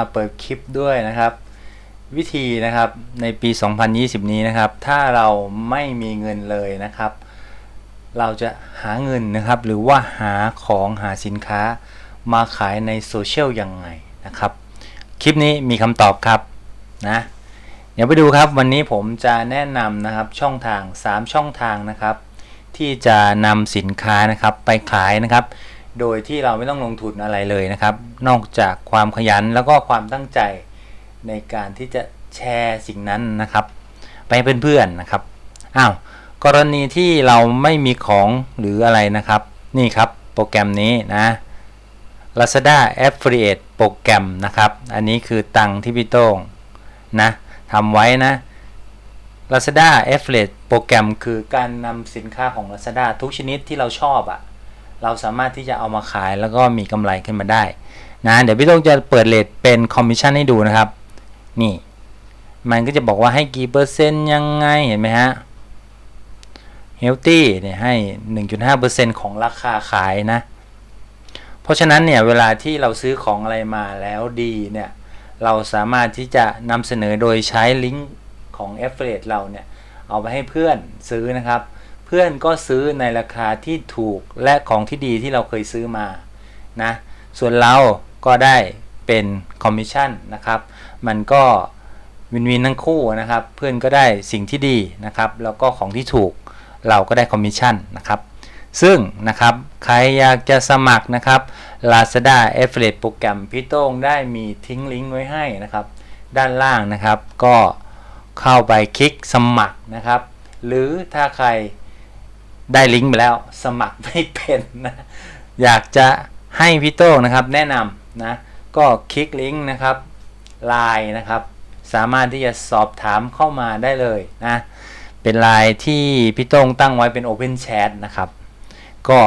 มาเปิดคลิปด้วยนะครับ วิธีนะครับในปี 2020 นี้นะครับ ถ้าเราไม่มีเงินเลยนะครับ เราจะหาเงินนะครับ หรือว่าหาของหาสินค้ามาขายในโซเชียลยังไงนะครับ คลิปนี้มีคำตอบครับนะเดี๋ยวไปดูครับวันนี้ผมจะแนะนำนะครับช่องทาง 3 ช่องทางนะครับ ที่จะนำสินค้านะครับไปขายนะครับ โดยที่เราไม่ต้องลงทุนอะไรเลยนะครับ นอกจากความขยันแล้วก็ความตั้งใจในการที่จะแชร์สิ่งนั้นนะครับ ไปให้เพื่อนๆนะครับอ้าวกรณีที่เราไม่มีของหรืออะไรนะครับ นี่ครับโปรแกรมนี้นะ Lazada Affiliate โปรแกรมนะครับ อันนี้คือตังที่พี่โต้งนะทำไว้นะ Lazada Affiliate โปรแกรมคือการนำสินค้าของ Lazada ทุกชนิดที่เราชอบอะ่ะ เราสามารถที่จะเอามาขายแล้วก็มีกำไรขึ้นมาได้นะเดี๋ยวพี่โต้งจะเปิดเลทเป็นคอมมิชชั่นให้ดูนะครับ นี่ มันก็จะบอกว่าให้กี่เปอร์เซ็นต์ยังไงเห็นไหมฮะเฮลตี้เนี่ยให้ 1.5%ของราคาขายนะ เพราะฉะนั้นเนี่ยเวลาที่เราซื้อของอะไรมาแล้วดีเนี่ยเราสามารถที่จะนำเสนอโดยใช้ลิงก์ของ Affiliate เราเนี่ยเอาไปให้เพื่อนซื้อนะครับ เพื่อนก็ซื้อในราคาที่ถูกและของที่ดีที่เราเคยซื้อมานะส่วนเราก็ได้เป็นคอมมิชชั่นนะครับ มันก็วินวินทั้งคู่นะครับ เพื่อนก็ได้สิ่งที่ดีนะครับ แล้วก็ของที่ถูกเราก็ได้คอมมิชชั่นนะครับ ซึ่งนะครับใครอยากจะสมัครนะครับ Lazada Affiliate โปรแกรมพี่โต้งได้มีทิ้งลิงก์ไว้ให้นะครับ ด้านล่างนะครับก็เข้าไปคลิกสมัครนะครับ หรือถ้าใคร ได้ลิงก์ไปแล้ว สมัครไม่เป็นนะอยากจะให้พี่โต้งนะครับแนะนำนะก็คลิกลิงก์นะครับ Line นะครับ สามารถที่จะสอบถามเข้ามาได้เลยนะเป็นไลน์ที่พี่โต้งตั้งไว้เป็น Open Chat นะครับ ก็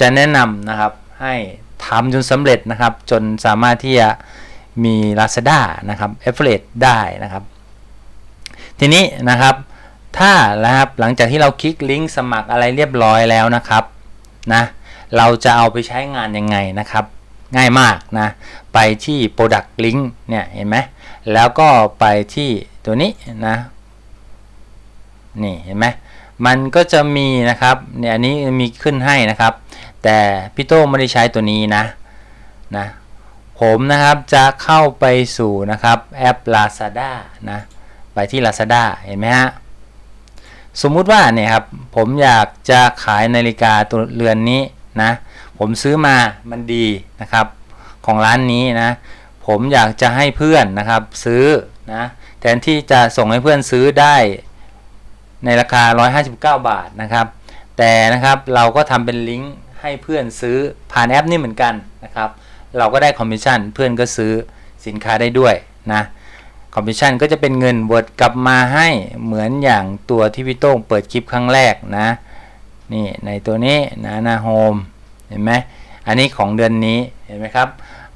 จะแนะนำนะครับให้ทำจนสำเร็จนะครับ จนสามารถที่จะมี Lazada นะครับ Affiliate ได้นะครับ ทีนี้นะครับ ถ้านะครับหลังจากที่เราคลิกลิงก์สมัครอะไรเรียบร้อยแล้วนะครับนะเราจะเอาไปใช้งานยังไงนะครับ ง่ายมากนะไปที่ Product Link เนี่ยเห็นไหมแล้วก็ไปที่ตัวนี้นะนี่เห็นไหมมันก็จะมีนะครับเนี่ยอันนี้มีขึ้นให้นะครับ แต่พี่โต้ไม่ได้ใช้ตัวนี้นะนะผมนะครับจะเข้าไปสู่นะครับแอป Lazada นะไปที่ Lazada เห็นไหมฮะ สมมุติว่าเนี่ยครับผมอยากจะขายนาฬิกาตัวเรือนนี้นะผมซื้อมามันดีนะครับ ของร้านนี้นะ ผมอยากจะให้เพื่อนนะครับซื้อนะแทนที่จะส่งให้เพื่อนซื้อได้ในราคา 159 บาทนะครับ แต่นะครับเราก็ทำเป็นลิงก์ให้เพื่อนซื้อผ่านแอปนี่เหมือนกันนะครับ เราก็ได้คอมมิชชั่นเพื่อนก็ซื้อสินค้าได้ด้วยนะ คอมมิชชั่นก็จะเป็นเงินเวิร์ดกลับมาให้เหมือนอย่างตัวที่พี่โต้งเปิดคลิปครั้งแรกนะนี่ในตัวนี้นะหน้าโฮมเห็นไหมอันนี้ของเดือนนี้เห็นไหมครับ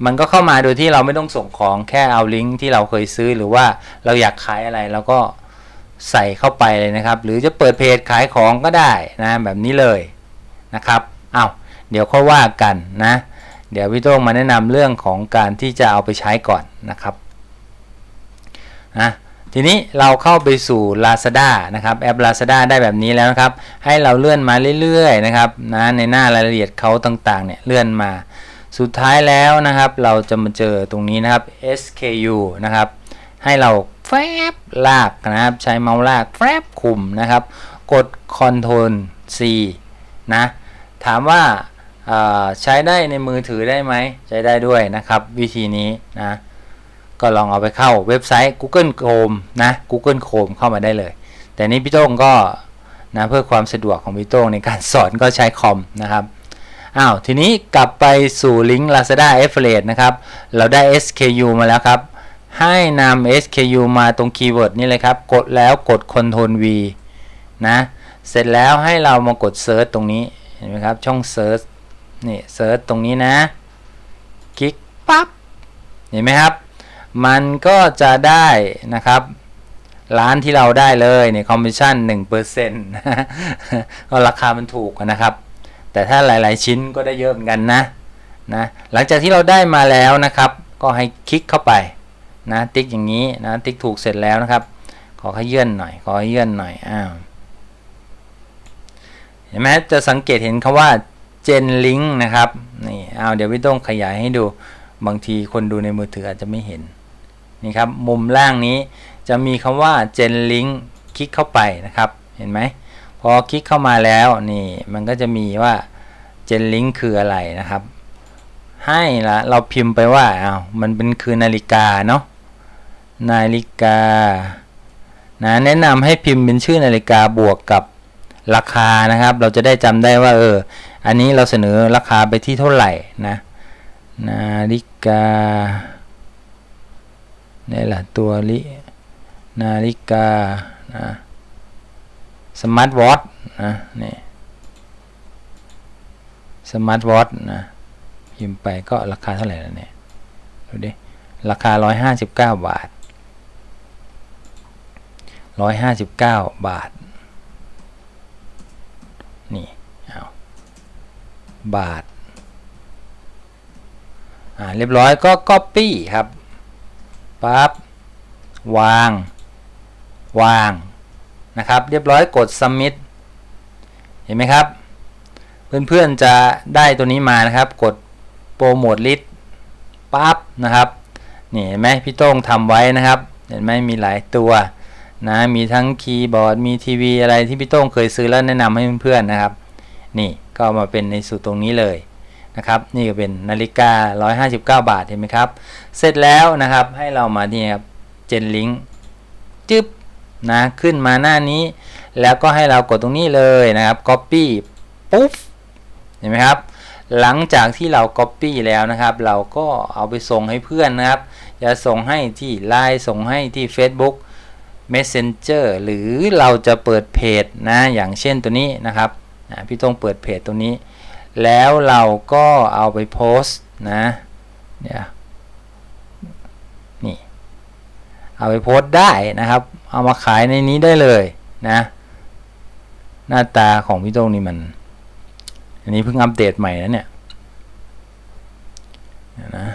มันก็เข้ามาโดยที่เราไม่ต้องส่งของแค่เอาลิงก์ที่เราเคยซื้อหรือว่าเราอยากขายอะไรเราก็ใส่เข้าไปเลยนะครับ หรือจะเปิดเพจขายของก็ได้นะแบบนี้เลยนะครับอา้าวเดี๋ยวค่อยว่ากันนะ เดี๋ยวพี่โต้งมาแนะนำเรื่องของการที่จะเอาไปใช้ก่อนนะครับ นะทีนี้เราเข้าไปสู่ Lazada นะครับแอป Lazada ได้แบบนี้แล้วนะครับ ให้เราเลื่อนมาเรื่อยๆนะครับนะในหน้ารายละเอียดเขาต่างๆเนี่ยเลื่อนมา สุดท้ายแล้วนะครับ เราจะมาเจอตรงนี้นะครับ SKU นะครับ ให้เราแฟบลากนะครับ ใช้เมาส์ลากแฟบคุมนะครับ กด Ctrl C นะถามว่าใช้ได้ในมือถือได้ไหมใช้ได้ด้วยนะครับ วิธีนี้นะ ก็ลองเอาไปเข้าเว็บไซต์ Google Chrome นะ Google Chrome เข้ามาได้เลย แต่นี้พี่โต้งก็นะเพื่อความสะดวกของพี่โต้งในการสอนก็ใช้คอมนะครับอ้าวทีนี้กลับไปสู่ลิงก์ Lazada Affiliate นะครับ เราได้ SKU มาแล้วครับ ให้นำ SKU มาตรงคีย์เวิร์ดนี้เลยครับ กดแล้วกด Ctrl V นะ เสร็จแล้วให้เรามากด Search ตรงนี้ เห็นไหมครับ ช่อง Search นี่ Search ตรงนี้นะ คลิกปั๊บ เห็นไหมครับ มันก็จะได้นะครับร้านที่เราได้เลยเนี่ยคอมมิชชั่น1%นะก็ราคามันถูกนะครับ แต่ถ้าหลาย ๆ ชิ้นก็ได้เยอะเหมือนกันนะนะหลังจากที่เราได้มาแล้วนะครับ ก็ให้คลิกเข้าไปนะติ๊กอย่างนี้นะติ๊กถูกเสร็จแล้วนะครับ ขอขยื่นหน่อยขอขยื่นหน่อยอ้าวเห็นไหมจะสังเกตเห็นคำว่า Gen Link นะครับนี่เอาเดี๋ยวพี่ต้องขยายให้ดูบางทีคนดูในมือถืออาจจะไม่เห็น นี่ครับมุมล่างนี้จะมีคำว่า Gen Link คลิกเข้าไปนะครับ เห็นไหมพอคลิกเข้ามาแล้วนี่มันก็จะมีว่า Gen Link คืออะไรนะครับ ให้ละเราพิมพ์ไปว่าอ้าวมันเป็นคือนาฬิกาเนาะนาฬิกานะแนะนำให้พิมพ์เป็นชื่อนาฬิกาบวกกับราคานะครับ เราจะได้จำได้ว่าเอออันนี้เราเสนอราคาไปที่เท่าไหร่นะนาฬิกา นี่แหละตัวลินาฬิกานะสมาร์ทวอทนะนี่สมาร์ทวอทนะพิมพ์ไปก็ราคาเท่าไหร่แล้วเนี่ยดูดิราคา 159 บาท 159 บาท นี่เอาบาท อ่า เรียบร้อยก็ Copy ครับ ปั๊บวาง วางนะครับ เรียบร้อยกด Submit เห็นไหมครับ เพื่อนๆจะได้ตัวนี้มานะครับ กดโปรโมทลิสปั๊บนะครับนี่เห็นไหมพี่โต้งทำไว้นะครับ เห็นไหมมีหลายตัวนะมีทั้งคีย์บอร์ดมีทีวีอะไรที่พี่โต้งเคยซื้อแล้วแนะนำให้เพื่อนๆนะครับ นี่ก็มาเป็นในสูตรตรงนี้เลย นะครับนี่ก็เป็นนาฬิกา 159 บาทเห็นไหมครับ เสร็จแล้วนะครับให้เรามานี่ครับเจนลิงจึ๊บนะขึ้นมาหน้านี้ แล้วก็ให้เรากดตรงนี้เลยนะครับ Copy ปุ๊บเห็นไหมครับ หลังจากที่เรา Copy แล้วนะครับ เราก็เอาไปส่งให้เพื่อนนะครับ จะส่งให้ที่ Line ส่งให้ที่ Facebook Messenger หรือเราจะเปิดเพจนะอย่างเช่นตัวนี้นะครับพี่ต้องเปิดเพจตัวนี้ แล้วเราก็เอาไปโพสต์นะเนี่ยนี่เอาไปโพสต์ได้นะครับ เอามาขายในนี้ได้เลยนะหน้าตาของพี่โต้งนี่มัน อันนี้เพิ่งอัปเดตใหม่นะเนี่ยนะ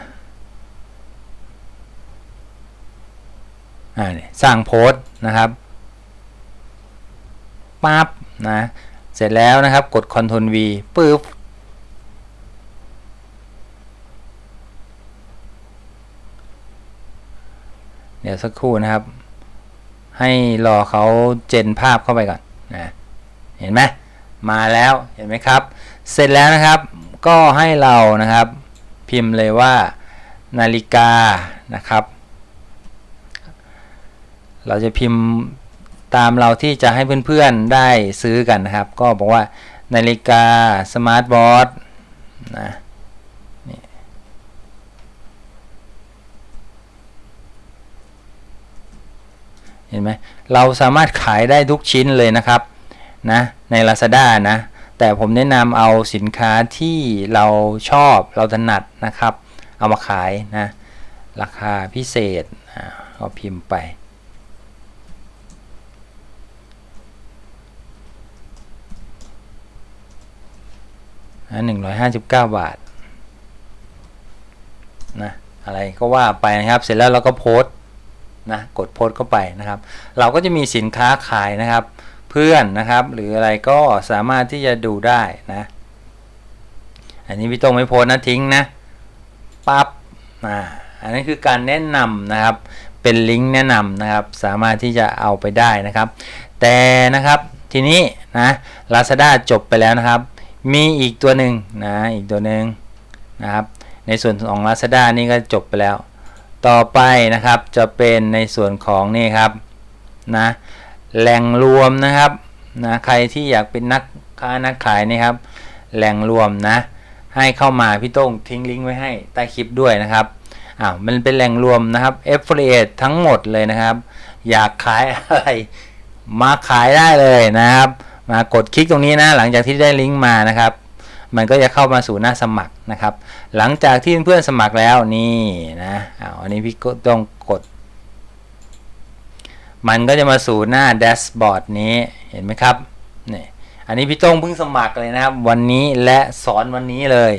อ่าเนี่ยสร้างโพสต์นะครับปั๊บนะเสร็จแล้วนะครับ กด Ctrl V ปึ๊บ ดี๋ยวสักครู่นะครับ ให้รอเขาเจนภาพเข้าไปก่อนนะเห็นไหมมาแล้วเห็นไหมครับ เสร็จแล้วนะครับ ก็ให้เรานะครับ พิมพ์เลยว่านาฬิกานะครับ เราจะพิมพ์ตามเราที่จะให้เพื่อนๆได้ซื้อกันนะครับ ก็บอกว่านาฬิกาสมาร์ทวอทนะ เห็นไหมเราสามารถขายได้ทุกชิ้นเลยนะครับนะใน Lazada นะแต่ผมแนะนำเอาสินค้าที่เราชอบเราถนัดนะครับ เอามาขายนะราคาพิเศษก็พิมพ์ไป หนึ่งร้อยห้าสิบเก้าบาทนะอะไรก็ว่าไปนะครับ เสร็จแล้วเราก็โพสต์ นะกดโพสต์เข้าไปนะครับ เราก็จะมีสินค้าขายนะครับ เพื่อนนะครับ หรืออะไรก็สามารถที่จะดูได้นะ อันนี้พี่ตรงไม่โพสนะทิ้งนะปับ๊บอ่าอันนี้คือการแนะนำนะครับ เป็นลิงก์แนะนำนะครับ สามารถที่จะเอาไปได้นะครับ แต่นะครับทีนี้นะ Lazada จบไปแล้วนะครับ มีอีกตัวหนึ่งนะอีกตัวหนึ่งนะครับ ในส่วนของ Lazada นี่ก็จบไปแล้ว ต่อไปนะครับจะเป็นในส่วนของนี่ครับนะแหล่งรวมนะครับนะใครที่อยากเป็นนักค้านักขายนี่ครับ แหล่งรวมนะ ให้เข้ามาพี่ต้งทิ้งลิงก์ไว้ให้ใต้คลิปด้วยนะครับอ้าวมันเป็นแหล่งรวมนะครับ Affiliate ทั้งหมดเลยนะครับ อยากขายอะไรมาขายได้เลยนะครับ มากดคลิกตรงนี้นะ หลังจากที่ได้ลิงก์มานะครับ มันก็จะเข้ามาสู่หน้าสมัครนะครับ หลังจากที่เพื่อนสมัครแล้วนี่นะอ้าวอันนี้พี่ก็ต้องกด มันก็จะมาสู่หน้าแดชบอร์ดนี้เห็นไหมครับนี่อันนี้พี่ต้งเพิ่งสมัครเลยนะครับ วันนี้และสอนวันนี้เลย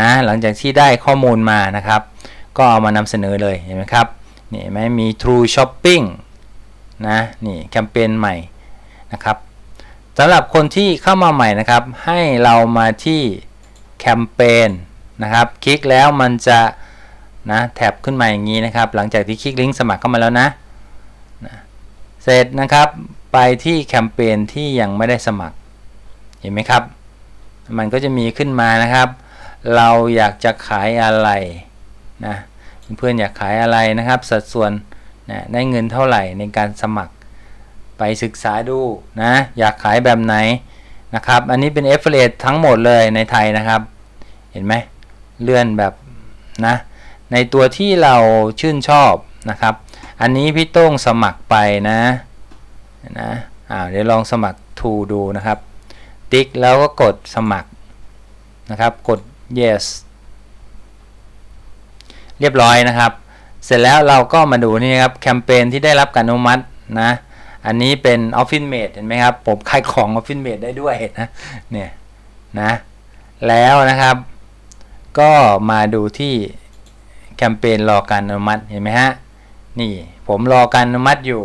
นะหลังจากที่ได้ข้อมูลมานะครับ ก็เอามานำเสนอเลยเห็นไหมครับนี่ไหมมี True Shopping นะนี่แคมเปญใหม่นะครับ สำหรับคนที่เข้ามาใหม่นะครับ ให้เรามาที่แคมเปญนะครับ คลิกแล้วมันจะนะแท็บขึ้นมาอย่างนี้นะครับ หลังจากที่คลิกลิงก์สมัครเข้ามาแล้วนะนะเสร็จนะครับไปที่แคมเปญที่ยังไม่ได้สมัคร เห็นไหมครับ มันก็จะมีขึ้นมานะครับ เราอยากจะขายอะไรนะเพื่อนอยากขายอะไรนะครับ สัดส่วนนะได้เงินเท่าไหร่ในการสมัคร ไปศึกษาดูนะ อยากขายแบบไหนนะครับ อันนี้เป็น affiliate ทั้งหมดเลยในไทยนะครับ เห็นไหมเลื่อนแบบนะ ในตัวที่เราชื่นชอบนะครับ อันนี้พี่โต้งสมัครไปนะนะอ่าเดี๋ยวลองสมัคร to ดูนะครับ ติ๊กแล้วก็กดสมัครนะครับ กด yes เรียบร้อยนะครับ เสร็จแล้วเราก็มาดูนี่ครับแคมเปญที่ได้รับการอนุมัตินะ อันนี้เป็น Office Mate เห็นไหมครับ ผมขายของ Office Mate ได้ด้วยนะเนี่ยนะแล้วนะครับ ก็มาดูที่แคมเปญรอการอนุมัติเห็นไหมฮะนี่ผมรอการอนุมัติอยู่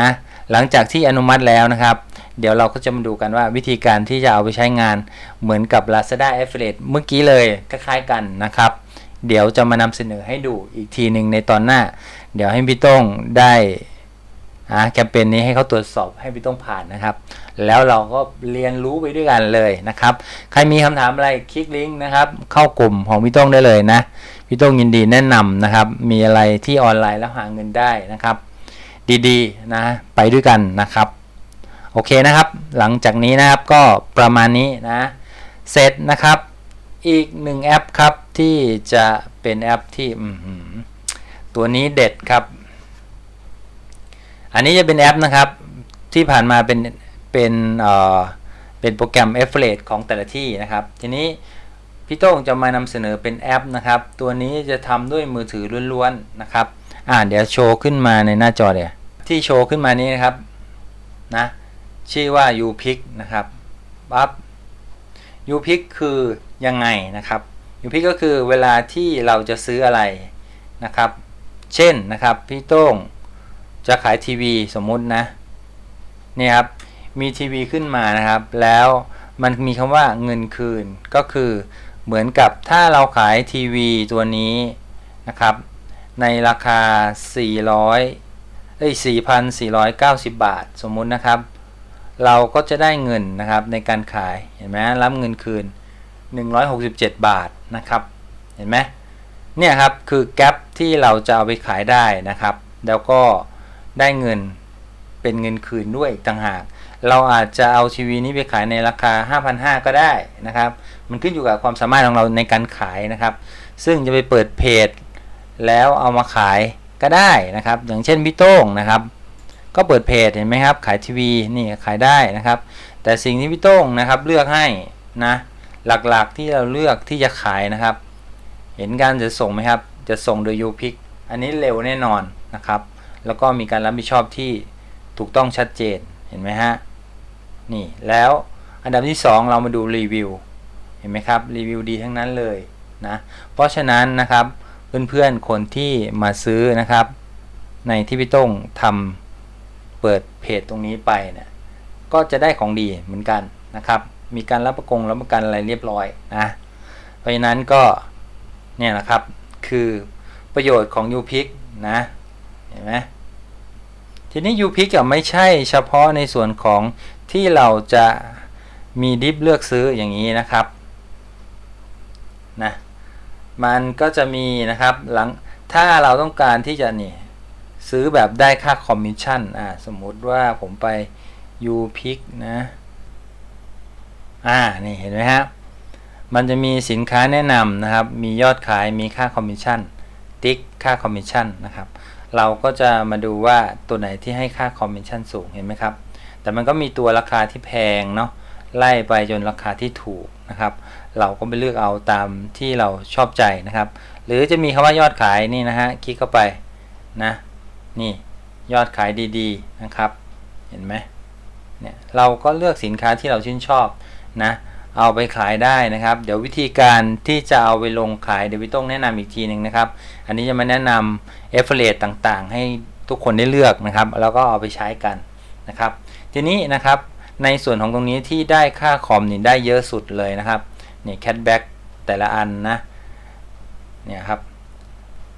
นะหลังจากที่อนุมัติแล้วนะครับ เดี๋ยวเราก็จะมาดูกันว่าวิธีการที่จะเอาไปใช้งานเหมือนกับ Lazada Affiliate เมื่อกี้เลยคล้ายๆกันนะครับ เดี๋ยวจะมานำเสนอให้ดูอีกทีหนึ่งในตอนหน้า เดี๋ยวให้พี่ต้งได้ อ่าแคมเปญนี้ให้เขาตรวจสอบให้พี่ต้องผ่านนะครับ แล้วเราก็เรียนรู้ไปด้วยกันเลยนะครับ ใครมีคำถามอะไรคลิกลิงก์นะครับ เข้ากลุ่มของพี่ต้องได้เลยนะพี่ต้องยินดีแนะนำนะครับ มีอะไรที่ออนไลน์แล้วหาเงินได้นะครับ ดีๆนะไปด้วยกันนะครับ โอเคนะครับ หลังจากนี้นะครับก็ประมาณนี้นะเสร็จนะครับ อีกหนึ่งแอปครับที่จะเป็นแอปที่ตัวนี้เด็ดครับ อันนี้จะเป็นแอปนะครับ ที่ผ่านมาเป็นเป็นเอ่อเป็นโปรแกรม Affiliate ของแต่ละที่นะครับ ทีนี้พี่โต้งจะมานำเสนอเป็นแอปนะครับ ตัวนี้จะทำด้วยมือถือล้วนๆนะครับ อ่าเดี๋ยวโชว์ขึ้นมาในหน้าจอเดี๋ยวที่โชว์ขึ้นมานี้นะครับนะชื่อว่า u p i c นะครับปั๊บ u p i c คือยังไงนะครับ u p i c ก็คือเวลาที่เราจะซื้ออะไรนะครับ เช่นนะครับ พี่โต้ง จะขายทีวีสมมุตินะนี่ครับมีทีวีขึ้นมานะครับ แล้วมันมีคำว่าเงินคืนก็คือเหมือนกับถ้าเราขายทีวีตัวนี้นะครับ ในราคา 400เอ้ย4,490 บาท สมมุตินะครับ เราก็จะได้เงินนะครับในการขายเห็นไหมรับเงินคืน 167 บาทนะครับ เห็นไหมเนี่ยครับคือแกลบที่เราจะเอาไปขายได้นะครับ แล้วก็ ได้เงินเป็นเงินคืนด้วยต่างหาก เราอาจจะเอาทีวีนี้ไปขายในราคา 5,500 ก็ได้นะครับ มันขึ้นอยู่กับความสามารถของเราในการขายนะครับ ซึ่งจะไปเปิดเพจ แล้วเอามาขายก็ได้นะครับ อย่างเช่นพี่โต้งนะครับ ก็เปิดเพจเห็นไหมครับ ขายทีวีนี่ขายได้นะครับ แต่สิ่งที่พี่โต้งนะครับเลือกให้นะหลักๆที่เราเลือกที่จะขายนะครับ เห็นการจะส่งไหมครับ จะส่งโดย u p i c อันนี้เร็วแน่นอนนะครับ แล้วก็มีการรับผิดชอบที่ถูกต้องชัดเจนเห็นไหมฮะนี่แล้วอันดับที่ 2 เรามาดูรีวิวเห็นไหมครับรีวิวดีทั้งนั้นเลยนะเพราะฉะนั้นนะครับเพื่อนๆคนที่มาซื้อนะครับ ในที่พี่ต้งทำเปิดเพจตรงนี้ไปเนี่ยก็จะได้ของดีเหมือนกันนะครับ มีการรับประกงรับประกันอะไรเรียบร้อยนะเพราะฉะนั้นก็เนี่ยนะครับคือประโยชน์ของ u p i c นะเห็นไหม ทีนี้ u p i c ไม่ใช่เฉพาะในส่วนของที่เราจะมีดิฟเลือกซื้ออย่างนี้นะครับนะมันก็จะมีนะครับหลังถ้าเราต้องการที่จะนี่ซื้อแบบได้ค่าคอมมิชชั่นอ่าสมมุติว่าผมไป u p i c นะอ่านี่เห็นไหมครับมันจะมีสินค้าแนะนำนะครับ มียอดขายมีค่าคอมมิชชั่น ติ๊กค่าคอมมิชชั่นนะครับ เราก็จะมาดูว่าตัวไหนที่ให้ค่าคอมมิชชั่นสูงเห็นไหมครับ แต่มันก็มีตัวราคาที่แพงเนาะไล่ไปจนราคาที่ถูกนะครับ เราก็ไปเลือกเอาตามที่เราชอบใจนะครับ หรือจะมีคำว่ายอดขายนี่นะฮะคลิกเข้าไปนะนี่ยอดขายดีๆนะครับ เห็นไหมเนี่ยเราก็เลือกสินค้าที่เราชื่นชอบนะเอาไปขายได้นะครับ เดี๋ยววิธีการที่จะเอาไปลงขายเดี๋ยวพี่ต้องแนะนำอีกทีหนึ่งนะครับ อันนี้จะมาแนะนำ a f f i l i a t e ต่างๆ ให้ทุกคนได้เลือกนะครับ แล้วก็เอาไปใช้กันนะครับ ทีนี้นะครับในส่วนของตรงนี้ที่ได้ค่าคอมนี่ได้เยอะสุดเลยนะครับนี่แค t แบ็กแต่ละอันนะเนี่ยครับ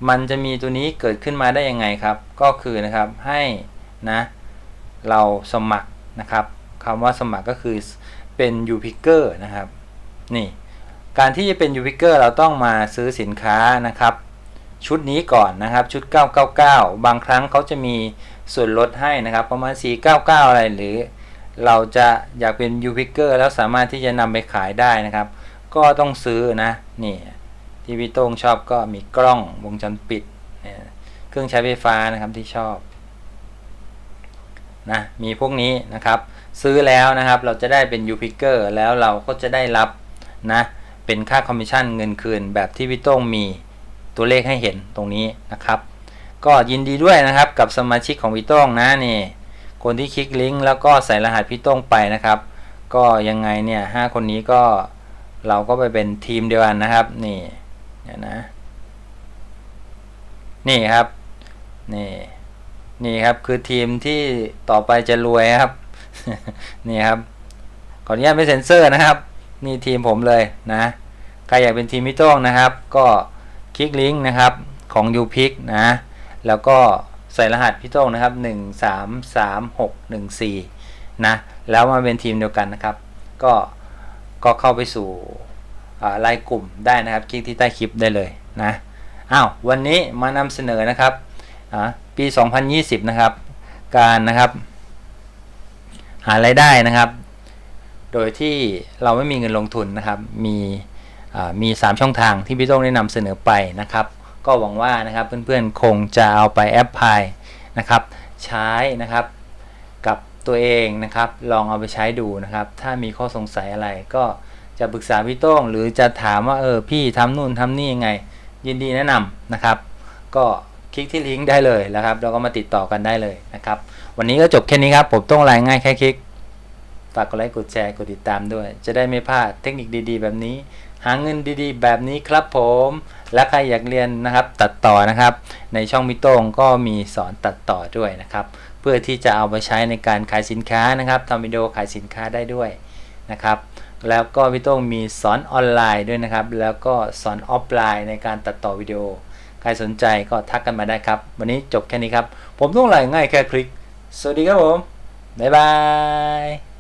มันจะมีตัวนี้เกิดขึ้นมาได้ยังไงครับ ก็คือนะครับให้นะเราสมัครนะครับคำว่าสมัครก็คือเป็น u p i c k e r นะครับนี่การที่จะเป็น u p i c k e r เราต้องมาซื้อสินค้านะครับ ชุดนี้ก่อนนะครับ ชุด 999 บางครั้งเขาจะมีส่วนลดให้นะครับ ประมาณ 499 อะไรหรือ เราจะอยากเป็น u p i c k e r แล้วสามารถที่จะนำไปขายได้นะครับ ก็ต้องซื้อนะนี่ที่พี่โต้งชอบก็มีกล้องวงจรปิดเเครื่องใช้ไฟฟ้านะครับที่ชอบนะมีพวกนี้นะครับ ซื้อแล้วนะครับเราจะได้เป็น u p i c k e r แล้วเราก็จะได้รับนะเป็นค่าคอมมิชชั่นเงินคืนแบบที่พี่โต้งมี ตัวเลขให้เห็นตรงนี้นะครับ ก็ยินดีด้วยนะครับกับสมาชิกของพี่ต้องนะนี่ คนที่คลิกลิงก์แล้วก็ใส่รหัสพี่ต้องไปนะครับ ก็ยังไงเนี่ยห้าคนนี้ก็เราก็ไปเป็นทีมเดียวกันนะครับ นี่เนี่ยนะ นี่ครับ นี่นี่ครับคือทีมที่ต่อไปจะรวยครับ นี่ครับขออนุญาตไม่เซ็นเซอร์นะครับ นี่ทีมผมเลยนะ ใครอยากเป็นทีมพี่ต้องนะครับ ก็ คลิกลิงก์นะครับของ u p i c นะ แล้วก็ใส่รหัสพี่โต้งนะครับ 1 3 3 6 1 4 นะ แล้วมาเป็นทีมเดียวกันนะครับ ก็ก็เข้าไปสู่ไลน์กลุ่มได้นะครับ คลิกที่ใต้คลิปได้เลยนะอ้าววันนี้มานำเสนอนะครับปี 2020 นะครับ การนะครับ หารายได้นะครับ โดยที่เราไม่มีเงินลงทุนนะครับ มี มี 3 ช่องทางที่พี่โต้งได้นำเสนอไปนะครับ ก็หวังว่านะครับเพื่อนๆคงจะเอาไปแอปพลายนะครับใช้นะครับกับตัวเองนะครับลองเอาไปใช้ดูนะครับ ถ้ามีข้อสงสัยอะไรก็จะปรึกษาพี่โต้งหรือจะถามว่าเออพี่ทำนู่นทำนี่ยังไง ยินดีแนะนำนะครับ ก็คลิกที่ลิงก์ได้เลยนะครับแล้วก็มาติดต่อกันได้เลยนะครับ วันนี้ก็จบแค่นี้ครับ ผมต้องรายง่ายแค่คลิก ฝากกดไลค์กดแชร์กดติดตามด้วย จะได้ไม่พลาดเทคนิคดีๆ แบบนี้ หาเงินดีๆ แบบนี้ครับผม และใครอยากเรียนนะครับตัดต่อนะครับ ในช่องมิโต้งก็มีสอนตัดต่อด้วยนะครับ เพื่อที่จะเอาไปใช้ในการขายสินค้านะครับทำวิดีโอขายสินค้าได้ด้วยนะครับแล้วก็พี่โต้งมีสอนออนไลน์ด้วยนะครับ แล้วก็สอนออฟไลน์ในการตัดต่อวิดีโอ ใครสนใจก็ทักกันมาได้ครับ วันนี้จบแค่นี้ครับ ผมต้องไลง่ายแค่คลิก สวัสดีครับผม บ๊ายบาย